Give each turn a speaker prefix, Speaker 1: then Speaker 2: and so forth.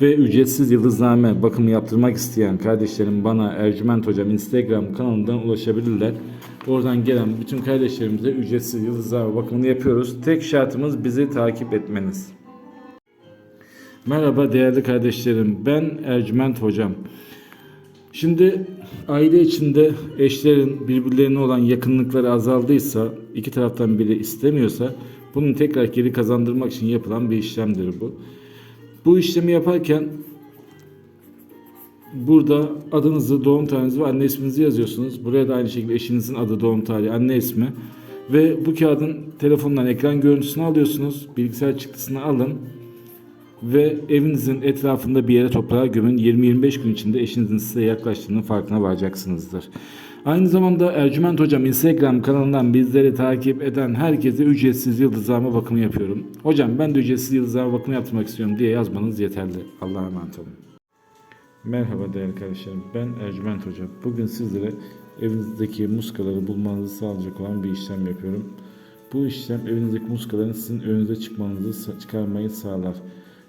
Speaker 1: Ve ücretsiz yıldızname bakımı yaptırmak isteyen kardeşlerim bana Ercüment Hocam Instagram kanalından ulaşabilirler. Oradan gelen bütün kardeşlerimize ücretsiz yıldızname bakımını yapıyoruz. Tek şartımız bizi takip etmeniz. Merhaba değerli kardeşlerim. Ben Ercüment Hocam. Şimdi aile içinde eşlerin birbirlerine olan yakınlıkları azaldıysa, iki taraftan biri istemiyorsa bunun tekrar geri kazandırmak için yapılan bir işlemdir bu. Bu işlemi yaparken burada adınızı, doğum tarihinizi ve anne isminizi yazıyorsunuz. Buraya da aynı şekilde eşinizin adı, doğum tarihi, anne ismi. Ve bu kağıdın telefondan ekran görüntüsünü alıyorsunuz. Bilgisayar çıktısını alın ve evinizin etrafında bir yere toprağa gömün. 20-25 gün içinde eşinizin size yaklaştığının farkına varacaksınızdır. Aynı zamanda Ercüment Hocam Instagram kanalından bizleri takip eden herkese ücretsiz yıldızlama bakımı yapıyorum. Hocam ben de ücretsiz yıldızlama bakımı yaptırmak istiyorum diye yazmanız yeterli. Allah'a emanet olun. Merhaba değerli kardeşlerim. Ben Ercüment Hoca. Bugün sizlere evinizdeki muskaları bulmanızı sağlayacak olan bir işlem yapıyorum. Bu işlem evinizdeki muskaların sizin önünüze çıkmanızı çıkarmayı sağlar.